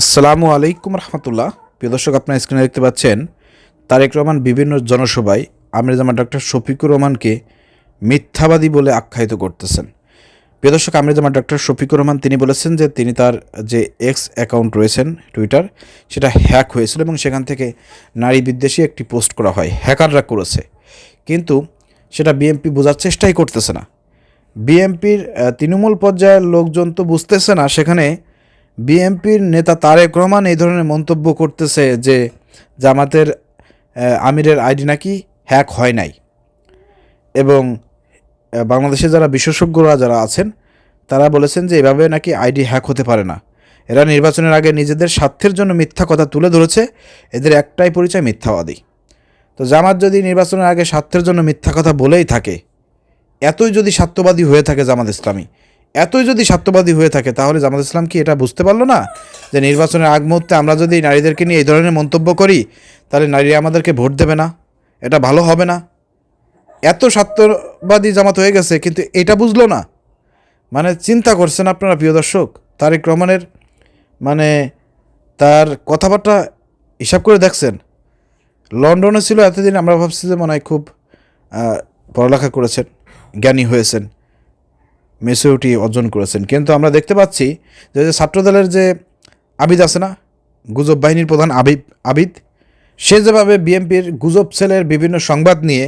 আসসালামু আলাইকুম রহমতুল্লাহ। প্রিয় দর্শক, আপনার স্ক্রিনে দেখতে পাচ্ছেন, তারেক রহমান বিভিন্ন জনসভায় আমির জামান ডক্টর শফিকুর রহমানকে মিথ্যাবাদী বলে আখ্যায়িত করতেছেন। প্রিয় দর্শক, আমির জামান ডক্টর শফিকুর রহমান, তিনি বলেছেন যে তিনি তার যে এক্স অ্যাকাউন্ট রয়েছেন টুইটার সেটা হ্যাক হয়েছিল এবং সেখান থেকে নারী বিদ্বেষী একটি পোস্ট করা হয় হ্যাকাররা করেছে। কিন্তু সেটা বিএমপি বোঝার চেষ্টাই করতেছে না। বিএমপির তৃণমূল পর্যায়ের লোকজন তো বুঝতেছে না, সেখানে বিএমপির নেতা তারেক রহমান এই ধরনের মন্তব্য করতেছে যে জামাতের আমিরের আইডি নাকি হ্যাক হয় নাই। এবং বাংলাদেশে যারা বিশেষজ্ঞরা যারা আছেন, তারা বলেছেন যে এভাবে নাকি আইডি হ্যাক হতে পারে না। এরা নির্বাচনের আগে নিজেদের স্বার্থের জন্য মিথ্যা কথা তুলে ধরেছে। এদের একটাই পরিচয়, মিথ্যাবাদী। তো জামাত যদি নির্বাচনের আগে স্বার্থের জন্য মিথ্যা কথা বলেই থাকে, এতই যদি স্বার্থবাদী হয়ে থাকে জামাত ইসলামী এতই যদি স্বার্থবাদী হয়ে থাকে, তাহলে জামাত ইসলাম কি এটা বুঝতে পারল না? যে নির্বাচনের আগ মুহূর্তে আমরা যদি নারীদেরকে নিয়ে এই ধরনের মন্তব্য করি, তাহলে নারীরা আমাদেরকে ভোট দেবে না? এটা ভালো হবে না? এত স্বার্থবাদী জামাত হয়ে গেছে, কিন্তু এটা বুঝলো না? মানে চিন্তা করছেন আপনারা, প্রিয় দর্শক? তারেক রহমানের মানে তার কথাবার্তা হিসাব করে দেখছেন। লন্ডনে ছিল এতদিন, আমরা ভাবছি যে মনে হয় খুব পড়ালেখা করেছেন, জ্ঞানী হয়েছেন। মেসিউটি অর্জন করেছেন। কিন্তু আমরা দেখতে পাচ্ছি যে ছাত্রদলের যে আবিদ আছে না, গুজব বাহিনীর প্রধান আবিদ আবিদ, সে যেভাবে বিএনপির গুজব সেলের বিভিন্ন সংবাদ নিয়ে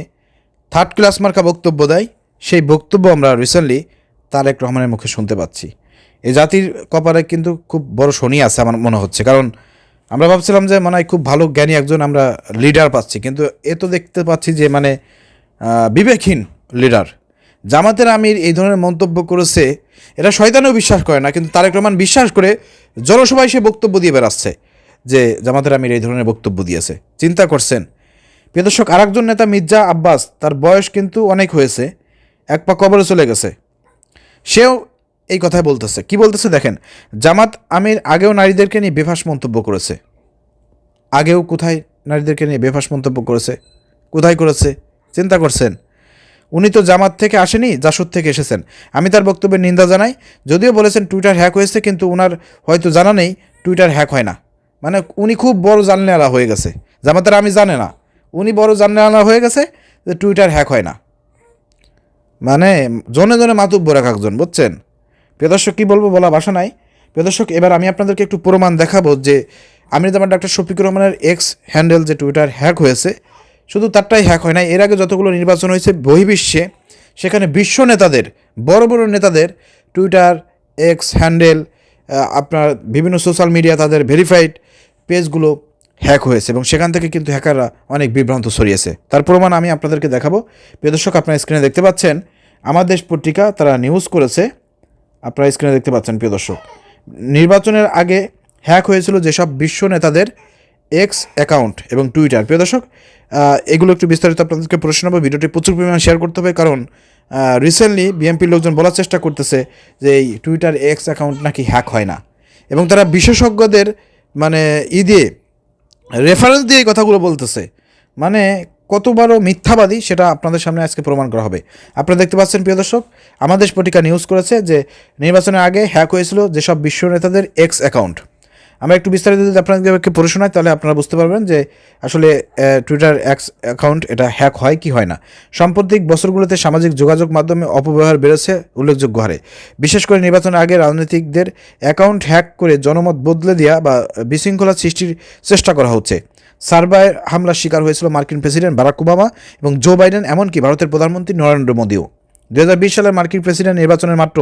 থার্ড ক্লাস মার্কা বক্তব্য দেয়, সেই বক্তব্য আমরা রিসেন্টলি তারেক রহমানের মুখে শুনতে পাচ্ছি। এই জাতির কপালে কিন্তু খুব বড় শনি আছে আমার মনে হচ্ছে। কারণ আমরা ভাবছিলাম যে মনে খুব ভালো জ্ঞানী একজন আমরা লিডার পাচ্ছি। কিন্তু এ তো দেখতে পাচ্ছি যে মানে বিবেকহীন লিডার জামাতের আমির এই ধরনের মন্তব্য করেছে এটা শয়তানেও বিশ্বাস করে না, কিন্তু তারেক রহমান বিশ্বাস করে জনসভায় সে বক্তব্য দিয়ে বেড়াচ্ছে যে জামাতের আমির এই ধরনের বক্তব্য দিয়েছে। চিন্তা করছেন। প্রিয় দর্শক, আরেকজন নেতা মির্জা আব্বাস, তার বয়স কিন্তু অনেক হয়েছে, এক পা কবরে চলে গেছে। সেও এই কথাই বলতেছে। কি বলতেছে দেখেন, জামাত আমির আগেও নারীদেরকে নিয়ে বেফাস মন্তব্য করেছে। আগেও কোথায় নারীদেরকে নিয়ে বেফাস মন্তব্য করেছে? কোথায় করেছে? চিন্তা করছেন। উনি তো জামাত থেকে আসেনি, জাসদ থেকে এসেছেন। আমি তার বক্তব্যের নিন্দা জানাই। যদিও বলেছেন টুইটার হ্যাক হয়েছে, কিন্তু ওনার হয়তো জানা নেই, টুইটার হ্যাক হয় না। মানে উনি খুব বড় জানলেওয়ালা হয়ে গেছে। জামাতের আমি জানে না। উনি বড় জানলেওয়ালা হয়ে গেছে যে টুইটার হ্যাক হয় না। মানে জনে জনে মাতুব্য রাখ একজন, বুঝছেন? প্রিয় দর্শক, কী বলব বলা বাসা নাই। প্রিয় দর্শক, এবার আমি আপনাদেরকে একটু প্রমাণ দেখাবো যে আমি জামান ডাক্তার শফিকুর রহমানের এক্স হ্যান্ডেল যে টুইটার হ্যাক হয়েছে শুধু তারটাই হ্যাক হয় না এর আগে যতগুলো নির্বাচন হয়েছে বহির্বিশ্বে, সেখানে বিশ্ব নেতাদের, বড় বড় নেতাদের টুইটার এক্স হ্যান্ডেল আপনার বিভিন্ন সোশ্যাল মিডিয়া তাদের ভেরিফাইড পেজগুলো হ্যাক হয়েছে এবং সেখান থেকে কিন্তু হ্যাকাররা অনেক বিভ্রান্ত ছড়িয়েছে। তার প্রমাণ আমি আপনাদেরকে দেখাবো। প্রিয় দর্শক, আপনার স্ক্রিনে দেখতে পাচ্ছেন আমার দেশ পত্রিকা তারা নিউজ করেছে। আপনারা স্ক্রিনে দেখতে পাচ্ছেন, প্রিয় দর্শক। নির্বাচনের আগে হ্যাক হয়েছিল যেসব বিশ্ব নেতাদের এক্স অ্যাকাউন্ট এবং টুইটার প্রিয় দর্শক এগুলো একটু বিস্তারিত আপনাদেরকে প্রশ্ন নেব ভিডিওটি প্রচুর পরিমাণে শেয়ার করতে হবে কারণ রিসেন্টলি বিএনপির লোকজন বলার চেষ্টা করতেছে যে এই টুইটার এক্স অ্যাকাউন্ট নাকি হ্যাক হয় না। এবং তারা বিশেষজ্ঞদের মানে ই দিয়ে রেফারেন্স দিয়ে এই কথাগুলো বলতেছে। মানে কত বড় মিথ্যাবাদী সেটা আপনাদের সামনে আজকে প্রমাণ করা হবে। আপনারা দেখতে পাচ্ছেন, প্রিয় দর্শক, আমাদের পত্রিকা নিউজ করেছে যে নির্বাচনের আগে হ্যাক হয়েছিল যেসব বিশ্ব নেতাদের এক্স অ্যাকাউন্ট আমরা একটু বিস্তারিত যদি আপনাদেরকে পড়ে শোনাই, তাহলে আপনারা বুঝতে পারবেন যে আসলে টুইটার এক্স অ্যাকাউন্ট এটা হ্যাক হয় কি হয় না। সাম্প্রতিক বছরগুলোতে সামাজিক যোগাযোগ মাধ্যমে অপব্যবহার বেড়েছে উল্লেখযোগ্য হারে। বিশেষ করে নির্বাচনের আগে রাজনীতিকদের অ্যাকাউন্ট হ্যাক করে জনমত বদলে দেওয়া বা বিশৃঙ্খলা সৃষ্টির চেষ্টা করা হচ্ছে। সার্ভার হামলার শিকার হয়েছিল মার্কিন প্রেসিডেন্ট বারাক ওবামা এবং জো বাইডেন, এমনকি ভারতের প্রধানমন্ত্রী নরেন্দ্র মোদীও। দু সালের মার্কিন প্রেসিডেন্ট নির্বাচনের মাত্র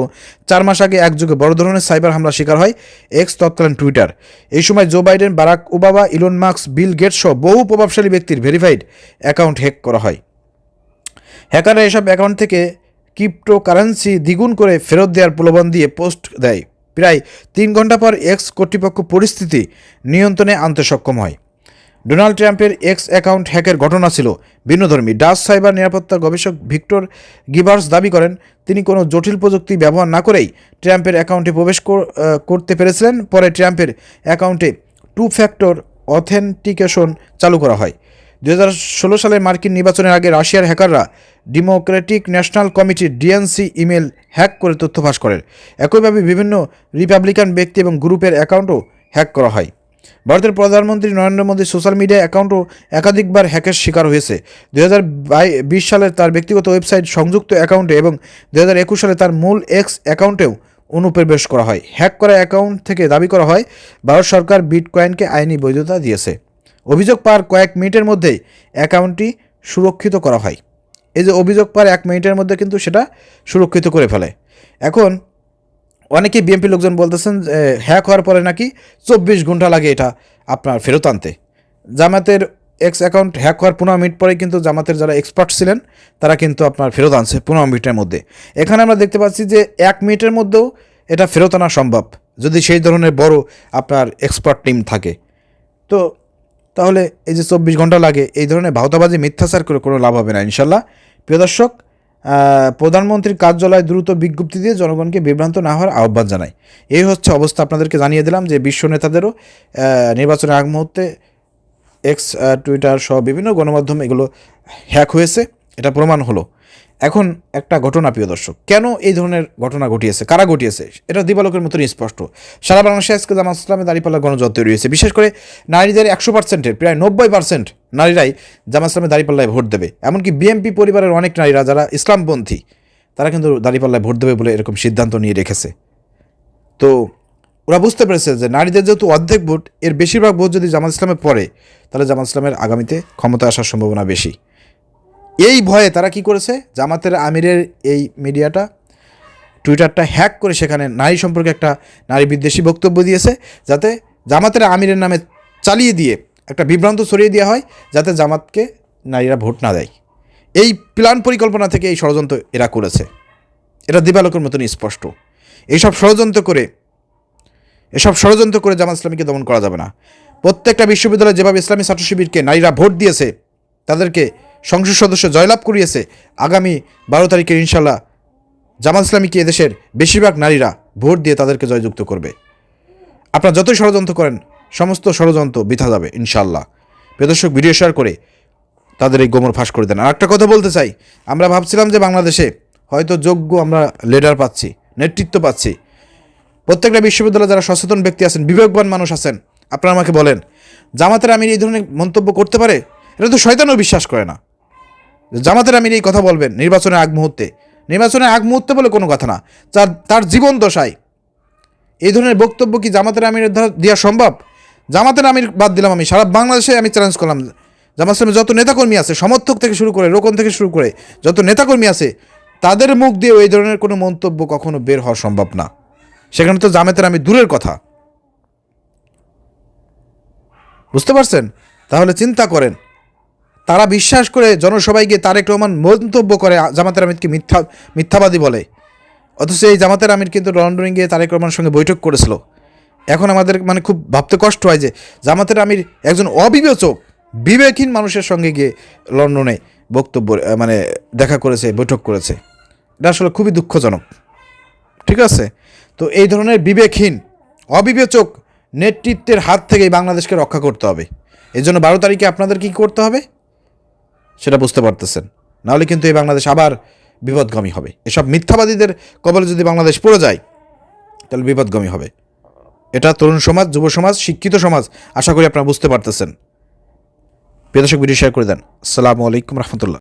চার মাস আগে একযোগে বড় ধরনের সাইবার হামলা শিকার হয় এক্স তৎকালীন টুইটার। এই সময় Joe Biden, Barack Obama, Elon Musk Bill Gates সহ বহু প্রভাবশালী ব্যক্তির ভেরিফাইড অ্যাকাউন্ট হ্যাক করা হয়। হ্যাকাররা এসব অ্যাকাউন্ট থেকে ক্রিপ্টোকারেন্সি দ্বিগুণ করে ফেরত দেওয়ার প্রলোভন দিয়ে পোস্ট দেয়। প্রায় তিন ঘণ্টা পর এক্স কর্তৃপক্ষ পরিস্থিতি নিয়ন্ত্রণে আনতে সক্ষম হয়। ডোনাল্ড ট্রাম্পের এক্স অ্যাকাউন্ট হ্যাকের ঘটনা ছিল ভিন্নধর্মী। ডাচ সাইবার নিরাপত্তা গবেষক ভিক্টর গিবার্স দাবি করেন, তিনি কোনো জটিল প্রযুক্তি ব্যবহার না করেই ট্রাম্পের অ্যাকাউন্টে প্রবেশ কর- করতে পেরেছিলেন। পরে ট্রাম্পের অ্যাকাউন্টে টু ফ্যাক্টর অথেন্টিকেশন চালু করা হয়। দু ষোলো সালের মার্কিন নির্বাচনের আগে রাশিয়ার হ্যাকাররা ডেমোক্রেটিক ন্যাশনাল কমিটির ডিএনসি ইমেল হ্যাক করে তথ্য ফাঁস করেন। একইভাবে বিভিন্ন রিপাবলিকান ব্যক্তি এবং গ্রুপের অ্যাকাউন্টও হ্যাক করা হয়। ভারতের প্রধানমন্ত্রী নরেন্দ্র মোদী সোশ্যাল মিডিয়া অ্যাকাউন্টও একাধিকবার হ্যাকের শিকার হয়েছে। দুই হাজার বিশ সালে তার ব্যক্তিগত ওয়েবসাইট সংযুক্ত অ্যাকাউন্টে এবং দু হাজার একুশ সালে তার মূল এক্স অ্যাকাউন্টেও অনুপ্রবেশ করা হয়। হ্যাক করা অ্যাকাউন্ট থেকে দাবি করা হয়, ভারত সরকার বিটকয়েনকে আইনি বৈধতা দিয়েছে। অভিযোগ পাওয়ার কয়েক মিনিটের মধ্যেই অ্যাকাউন্টটি সুরক্ষিত করা হয়। এই যে অভিযোগ পাওয়ার এক মিনিটের মধ্যে কিন্তু সেটা সুরক্ষিত করে ফেলে। এখন অনেকেই বিএনপি লোকজন বলতেছেন হ্যাক হওয়ার পরে নাকি চব্বিশ ঘণ্টা লাগে এটা আপনার ফেরত আনতে। জামাতের এক্স অ্যাকাউন্ট হ্যাক হওয়ার পনেরো মিনিট পরে কিন্তু জামাতের যারা এক্সপার্ট ছিলেন, তারা কিন্তু আপনার ফেরত আনছে পনেরো মিনিটের মধ্যে। এখানে আমরা দেখতে পাচ্ছি যে, এক মিনিটের মধ্যেও এটা ফেরত আনা সম্ভব, যদি সেই ধরনের বড় আপনার এক্সপার্ট টিম থাকে। তো, তাহলে এই যে চব্বিশ ঘণ্টা লাগে, এই ধরনের ভাওতাবাজি, মিথ্যাচার করে কোনো লাভ হবে না, ইনশাল্লাহ। প্রিয় দর্শক প্রধানমন্ত্রীর কার্যালয় দ্রুত বিজ্ঞপ্তি দিয়ে জনগণকে বিভ্রান্ত না হওয়ার আহ্বান জানায়। এই হচ্ছে অবস্থা। আপনাদেরকে জানিয়ে দিলাম যে বিশ্ব নেতাদেরও নির্বাচনের আগ মুহূর্তে এক্স টুইটার সহ বিভিন্ন গণমাধ্যম এগুলো হ্যাক হয়েছে। এটা প্রমাণ হলো। এখন একটা ঘটনা, প্রিয় দর্শক। কেন এই ধরনের ঘটনা ঘটিয়েছে? কারা ঘটিয়েছে? এটা দিবালোকের মতনই স্পষ্ট। সারা বাংলাদেশে আজকে জামাত ইসলামে দাঁড়িপাল্লা গণজট তৈরি হয়েছে। বিশেষ করে নারীদের একশো পার্সেন্টের প্রায় নব্বই পার্সেন্ট নারীরাই জামাত ইসলামে দাঁড়িপাল্লায় ভোট দেবে। এমনকি বিএনপি পরিবারের অনেক নারীরা যারা ইসলামপন্থী, তারা কিন্তু দাঁড়িপাল্লায় ভোট দেবে বলে এরকম সিদ্ধান্ত নিয়ে রেখেছে। তো ওরা বুঝতে পেরেছে যে নারীদের যেহেতু অর্ধেক ভোট, এর বেশিরভাগ ভোট যদি জামাত ইসলামে পড়ে, তাহলে জামাত ইসলামের আগামীতে ক্ষমতা আসার সম্ভাবনা বেশি। এই ভয়ে তারা কি করেছে? জামাতের আমিরের এই মিডিয়াটা টুইটারটা হ্যাক করে সেখানে নারী সম্পর্কে একটা নারী বিদ্বেষী বক্তব্য দিয়েছে, যাতে জামাতের আমিরের নামে চালিয়ে দিয়ে একটা বিভ্রান্ত ছড়িয়ে দেওয়া হয় যাতে জামাতকে নারীরা ভোট না দেয়। এই প্ল্যান পরিকল্পনা থেকে এই ষড়যন্ত্র এরা করেছে। এটা দিবালোকের মতন স্পষ্ট। এইসব ষড়যন্ত্র করে, এসব ষড়যন্ত্র করে জামাত ইসলামীকে দমন করা যাবে না। প্রত্যেকটা বিশ্ববিদ্যালয়ে যেভাবে ইসলামী ছাত্র শিবিরকে নারীরা ভোট দিয়েছে, তাদেরকে সংসদ সদস্য জয়লাভ করিয়েছে, আগামী বারো তারিখের ইনশাল্লাহ জামাত ইসলামীকে এদেশের বেশিরভাগ নারীরা ভোট দিয়ে তাদেরকে জয়যুক্ত করবে। আপনারা যতই ষড়যন্ত্র করেন সমস্ত ষড়যন্ত্র বৃথা যাবে ইনশাল্লাহ প্রদর্শক ভিডিও শেয়ার করে তাদের এই গোমর ফাঁস করে দেন। আর একটা কথা বলতে চাই, আমরা ভাবছিলাম যে বাংলাদেশে হয়তো যোগ্য আমরা লিডার পাচ্ছি, নেতৃত্ব পাচ্ছি। প্রত্যেকটা বিশ্ববিদ্যালয়ে যারা সচেতন ব্যক্তি আছেন, বিবেকবান মানুষ আছেন, আপনারা আমাকে বলেন, জামাতের আমির এই ধরনের মন্তব্য করতে পারে? এটা তো শয়তানও বিশ্বাস করে না। জামাতের আমির এই কথা বলবেন নির্বাচনের আগ মুহূর্তে। নির্বাচনের আগ মুহূর্তে বলে কোনো কথা না। তার তার জীবন দশায়। এই ধরনের বক্তব্য কি জামাতের আমিরের দেওয়া সম্ভব? জামাতের আমির বাদ দিলাম আমি। সারা বাংলাদেশে আমি চ্যালেঞ্জ করলাম। জামাত ইসলামের যত নেতাকর্মী আছে, সমর্থক থেকে শুরু করে, রোকন থেকে শুরু করে, যত নেতাকর্মী আছে, তাদের মুখ দিয়ে এই ধরনের কোনো মন্তব্য কখনো বের হওয়া সম্ভব না। সেখানে তো জামাতের আমি দূরের কথা। বুঝতে পারছেন? তাহলে চিন্তা করেন। তারা বিশ্বাস করে জনসভায় গিয়ে তারেক রহমান মন্তব্য করে জামাতের আমিরকে মিথ্যা, মিথ্যাবাদী বলে। অথচ এই জামাতের আমির কিন্তু লন্ডনে গিয়ে তারেক রহমানের সঙ্গে বৈঠক করেছিল। এখন আমাদের মানে খুব ভাবতে কষ্ট হয় যে জামাতের আমির একজন অবিবেচক, বিবেকহীন মানুষের সঙ্গে গিয়ে লন্ডনে বক্তব্য মানে দেখা করেছে, বৈঠক করেছে। এটা আসলে খুবই দুঃখজনক। ঠিক আছে? তো এই ধরনের বিবেকহীন, অবিবেচক নেতৃত্বের হাত থেকে বাংলাদেশকে রক্ষা করতে হবে। এই জন্য বারো তারিখে আপনাদের কি করতে হবে? সেটা বুঝতে পারতেছেন। নাহলে কিন্তু এই বাংলাদেশ আবার বিপদগামী হবে। এসব মিথ্যাবাদীদের কবলে যদি বাংলাদেশ পড়ে যায়, তাহলে বিপদগামী হবে। এটা তরুণ সমাজ, যুব সমাজ, শিক্ষিত সমাজ, আশা করি আপনারা বুঝতে পারতেছেন। প্রিয় দর্শক ভিডিও শেয়ার করে দেন। আসসালামু আলাইকুম রহমতুল্লাহ।